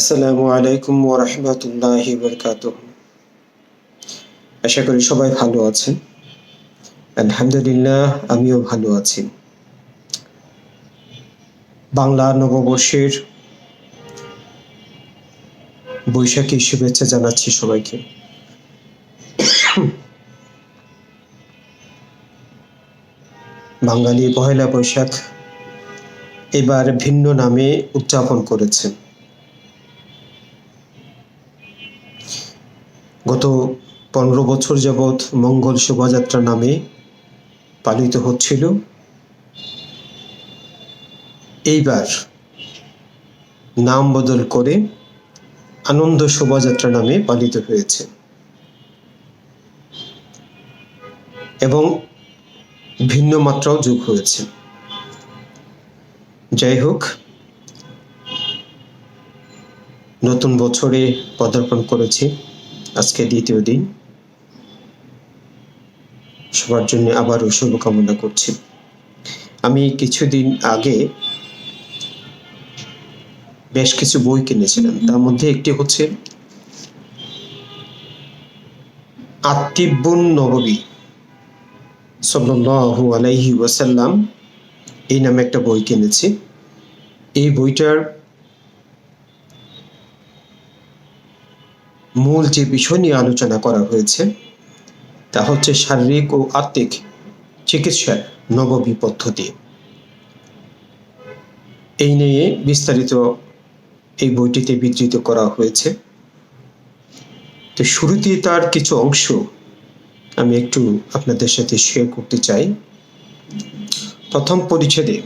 আসসালামু আলাইকুম ওরহমতুল্লাহ বরকাত আশা করি সবাই ভালো আছেন। আলহামদুলিল্লাহ, আমিও ভালো আছি। বাংলা নববর্ষের বৈশাখী শুভেচ্ছা জানাচ্ছি সবাইকে। বাঙালি পহেলা বৈশাখ এবার ভিন্ন নামে উদযাপন করেছেন গত পনেরো বছর যাবৎ মঙ্গল শোভাযাত্রা নামে পালিত হচ্ছিল। এইবার নাম বদল করে আনন্দ শোভাযাত্রা নামে পালিত হয়েছে। এবং ভিন্ন মাত্রাও যোগ হয়েছে। যাই হোক, নতুন বছরে পদার্পণ করেছি। আজকে দ্বিতীয় দিন। সবার জন্য আবারও শুভকামনা করছি। আমি কিছুদিন আগে বেশ কিছু বই কিনেছিলাম। তার মধ্যে একটি হচ্ছে আত্মিবুন নববী সাল্লাল্লাহু আলাইহি ওয়াসাল্লাম। এই নামে একটা বই কিনেছি। এই বইটার মূল যে বিষয় নিয়ে আলোচনা করা হয়েছে, তা হচ্ছে শারীরিক ও আত্মিক চিকিৎসার নববী পদ্ধতি এই নিয়ে বিস্তারিত এই বইটিতে বিধৃত করা হয়েছে। তো শুরুতে তার কিছু অংশ আমি একটু আপনাদের সাথে শেয়ার করতে চাই। প্রথম পরিচ্ছেদে,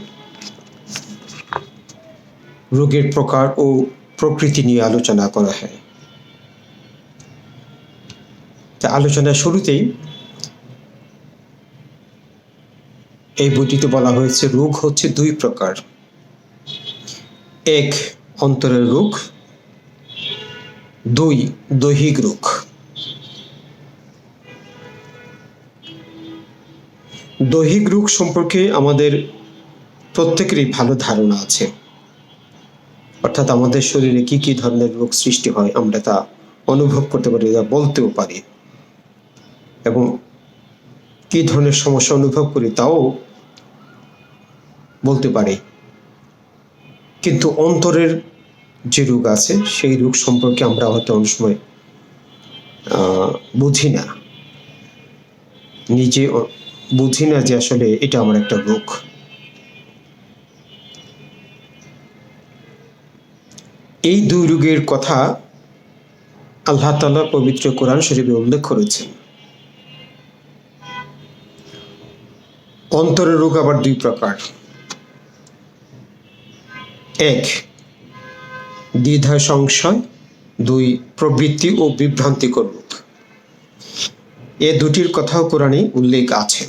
রোগের প্রকার ও প্রকৃতি নিয়ে আলোচনা করা হয়। তা আলোচনার শুরুতেই এই বইটিতে বলা হয়েছে, রোগ হচ্ছে দুই প্রকার। এক অন্তরের রোগ, দুই দৈহিক রোগ। দৈহিক রোগ সম্পর্কে আমাদের প্রত্যেকেরই ভালো ধারণা আছে। অর্থাৎ আমাদের শরীরে কি কি ধরনের রোগ সৃষ্টি হয় আমরা তা অনুভব করতে পারি বা বলতেও পারি। এবং কি ধরনের সমস্যা অনুভব করি তাও বলতে পারি। কিন্তু অন্তরের যে রোগ আছে, সেই রোগ সম্পর্কে আমরা হয়তো অনেক সময় বুঝি না। নিজে বুঝি না যে আসলে এটা আমার একটা রোগ। এই দুই রোগের কথা আল্লাহ তালা পবিত্র কোরআন শরীফে উল্লেখ করেছেন। অন্তরের রোগ আবার দুই প্রকার। এক দ্বিধা সংশয়, দুই, প্রবৃত্তি ও বিভ্রান্তিকর রূপ এ দুটির কথাও কোরআনে উল্লেখ আছে।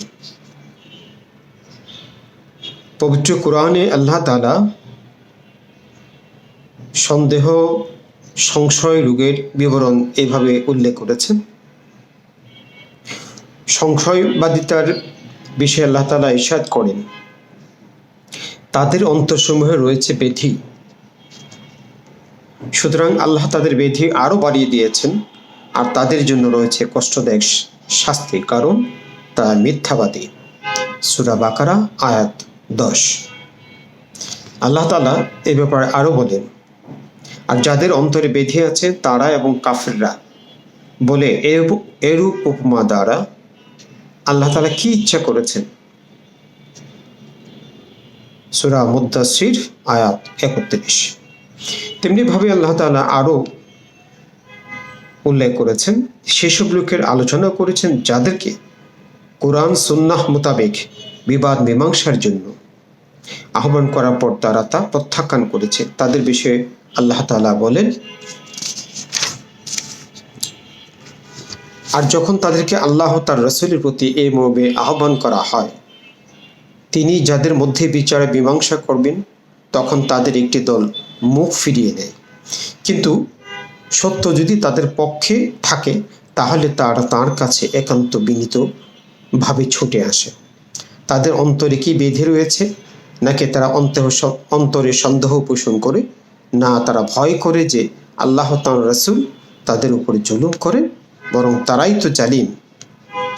পবিত্র কোরআনে আল্লাহ তালা সন্দেহ, সংশয় রোগের বিবরণ এভাবে উল্লেখ করেছেন। সংশয়বাদিতার বিষয়ে আল্লাহ তালা ইসাদ করেন। তাদের অন্তরসমূহে রয়েছে বেধি। সুতরাং আল্লাহ তাদের বেধি আরও বাড়িয়ে দিয়েছেন, আর তাদের জন্য রয়েছে কষ্টদায়ক শাস্তি, কারণ তারা মিথ্যাবাদী। সুরা বাকারা, আয়াত দশ। আল্লাহ তালা এ ব্যাপারে আরও বলেন, আর যাদের অন্তরে বেঁধে আছে তারা এবং কাফেররা বলে এরূপ উপমা দ্বারা আল্লাহ তালা কি ইচ্ছা করেছেন? সুরা মুদাসির আয়াত একত্রিশ। তেমনি ভাবে আল্লাহ তালা আরও উল্লেখ করেছেন, সেসব লোকের আলোচনা করেছেন যাদেরকে কোরআন, সুন্নাহ মোতাবেক বিবাদ, মীমাংসার জন্য আহ্বান করার পর তারা তা প্রত্যাখ্যান করেছে। তাদের বিষয়ে আল্লাহ তালা বলেন আর যখন তাদেরকে আল্লাহ তার রসুলের প্রতি এ মবে আহ্বান করা হয়, তিনি যাদের মধ্যে বিচারে মীমাংসা করবেন, তখন তাদের একটি দল মুখ ফিরিয়ে নেয় কিন্তু সত্য যদি তাদের পক্ষে থাকে, তাহলে তারা তার কাছে একান্ত বিনীত ভাবে ছুটে আসে। তাদের অন্তরে কি বেঁধে রয়েছে? নাকি তারা অন্তহ অন্তরে সন্দেহ পোষণ করে? না, তারা ভয় করে যে আল্লাহ তাল রসুল তাদের উপরে জুলুম করেন বরং তারাই তো জালিম।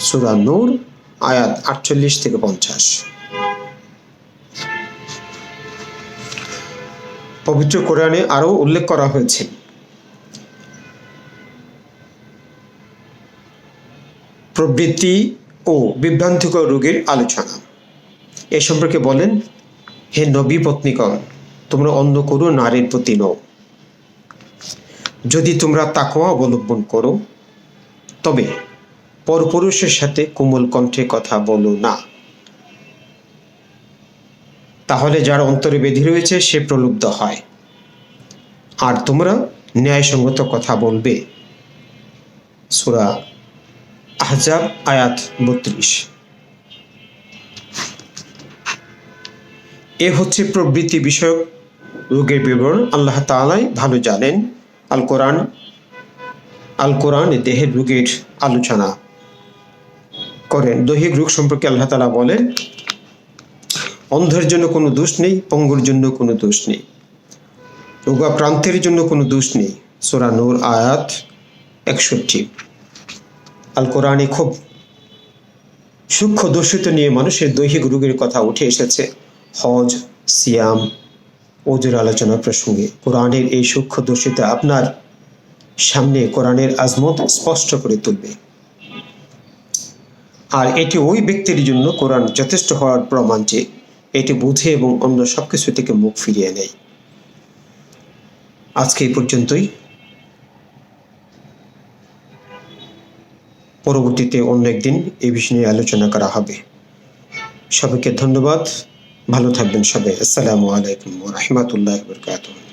সুরা নূর, আয়াত আটচল্লিশ থেকে পঞ্চাশ। পবিত্র কোরআনে আরও উল্লেখ করা হয়েছে। প্রবৃত্তি ও বিভ্রান্তিকর রোগের আলোচনা। এ সম্পর্কে বলেন, হে নবী পত্নীগণ, তোমরা অন্য কোনো নারীর প্রতি নও। যদি তোমরা তাকওয়া অবলম্বন করো তবে পরপুরুষের সাথে কোমল কণ্ঠে কথা বলো না। তাহলে যার অন্তরে বেঁধে রয়েছে, সে প্রলুব্ধ হয়। আর তোমরা ন্যায়সঙ্গত কথা বলবে। সুরা আহজাব, আয়াত বত্রিশ। এ হচ্ছে প্রবৃত্তি বিষয়ক রোগের বিবরণ। আল্লাহ তালাই ভালো জানেন। আল কোরআন আল কোরআন দেহের রোগের আলোচনা করেন। দৈহিক রোগ সম্পর্কে আল্লাহ তালা বলেন, অন্ধের জন্য কোনো দোষ নেই, পঙ্গুর জন্য কোনো দোষ নেই। রোগাক্রান্তের জন্য কোনো দোষ নেই। সোরা নূর আয়াত একষট্টি। আল কোরআনে খুব সূক্ষ্ম দূষিত নিয়ে মানুষের দৈহিক রোগের কথা উঠে এসেছে। হজ, সিয়াম, ওজুর আলোচনা প্রসঙ্গে। কোরআনের এই সূক্ষ্ম দূষিত আপনার সামনে কোরআনের আজমত স্পষ্ট করে তুলবে। আর এটি ওই ব্যক্তির জন্য কোরআন যথেষ্ট হওয়ার প্রমাণ যে এটি বুঝে এবং অন্য সব কিছু থেকে মুখ ফিরিয়ে নেয়। আজকে এই পর্যন্তই। পরবর্তীতে অন্য একদিন এই বিষয় নিয়ে আলোচনা করা হবে। সবাইকে ধন্যবাদ। ভালো থাকবেন সবাই। আসসালামু আলাইকুম রহমতুল্লাহ বরকাতুহ।